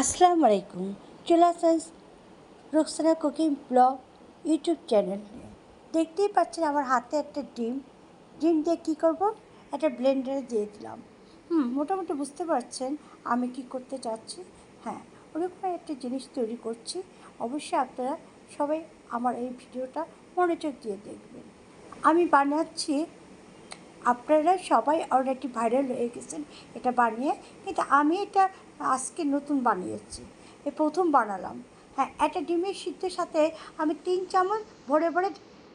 আসসালামু আলাইকুম। চলে আসেন Roksana cooking blog YouTube channel. দেখতেই পাচ্ছেন আমার হাতে একটা ডিম। ডিম দিয়ে কী করব? একটা ব্লেন্ডারে দিয়ে দিলাম। হুম, মোটামুটি বুঝতে পারছেন আমি কি করতে চাচ্ছি। হ্যাঁ ওরকম একটা জিনিস তৈরি করছি। অবশ্যই আপনারা সবাই আমার এই ভিডিওটা মনোযোগ দিয়ে দেখবেন। আমি বানাচ্ছি আপনারা সবাই অলরেডি ভাইরাল হয়ে গেছেন এটা বানিয়ে। কিন্তু আমি এটা আজকে নতুন বানিয়েছি এই প্রথম বানালাম। হ্যাঁ একটা ডিমের সিদ্ধের সাথে আমি তিন চামচ ভরে ভরে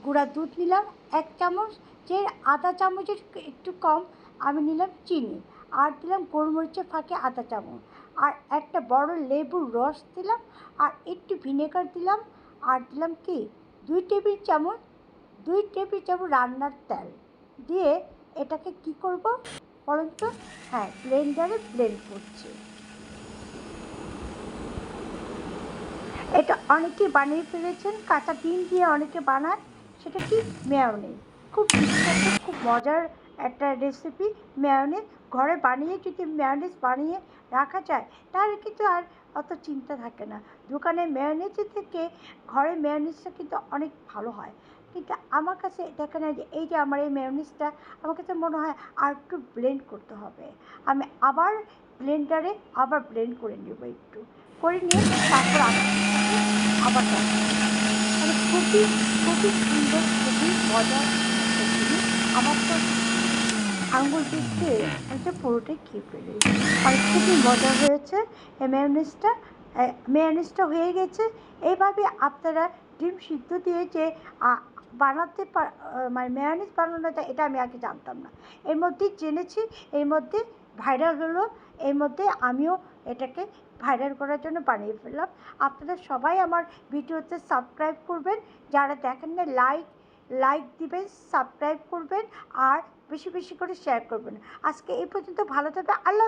গুঁড়া দুধ নিলাম, এক চামচ যে আধা চামচের একটু কম আমি নিলাম চিনি, আর দিলাম গোলমরিচের ফাঁকে আধা চামচ। আর একটা বড় লেবুর রস দিলাম, আর একটু ভিনেগার দিলাম, আর দিলাম কি, দুই টেবিল চামচ, দুই টেবিল চামচ রান্নার তেল। দিয়ে এটাকে কি করব? বলুন হ্যাঁ ব্লেন্ডারে ব্লেন্ড করছি। এটা অনেকে বানিয়ে ফেলেছেন, কাঁচা ডিম দিয়ে অনেকে বানায় সেটা কি? মেয়নিজ খুব খুব মজার একটা রেসিপি মেয়নিজ ঘরে বানিয়ে যদি মেয়নিজ বানিয়ে রাখা যায়, তাহলে কিন্তু আর অত চিন্তা থাকে না। দোকানে মেয়নিজের থেকে ঘরে মেয়নিজটা কিন্তু অনেক ভালো হয়। কিন্তু আমার কাছে দেখে না যে এই যে আমার এই মেয়নিজটা আমার কাছে মনে হয় আর একটু ব্লেন্ড করতে হবে। আমি আবার ব্লেন্ডারে আবার ব্লেন্ড করে নেব একটু। করে নিয়ে তারপর আবার মানে খুবই খুবই সুন্দর, খুবই মজার আমার তো আঙুল দিচ্ছে একটা পুরোটাই খেয়ে ফেলি আর খুবই মজা হয়েছে এই মেয়নিসটা মেয়নিজটা হয়ে গেছে। এইভাবে আপনারা ডিম সিদ্ধ দিয়ে যে বানাতে মানে মেয়নিজ বানানো যায় এটা আমি আগে জানতাম না। এর মধ্যেই জেনেছি, এর মধ্যে ভাইরাল হলো, এর মধ্যে আমিও এটাকে ভাইরাল করার জন্য বানিয়ে ফেললাম। আপনারা সবাই আমার ভিডিওতে সাবস্ক্রাইব করবেন, যারা দেখেন না লাইক লাইক দিবেন সাবস্ক্রাইব করবেন, আর বেশি বেশি করে শেয়ার করবেন। আজকে এই পর্যন্ত, ভালো থাকবে আল্লাহ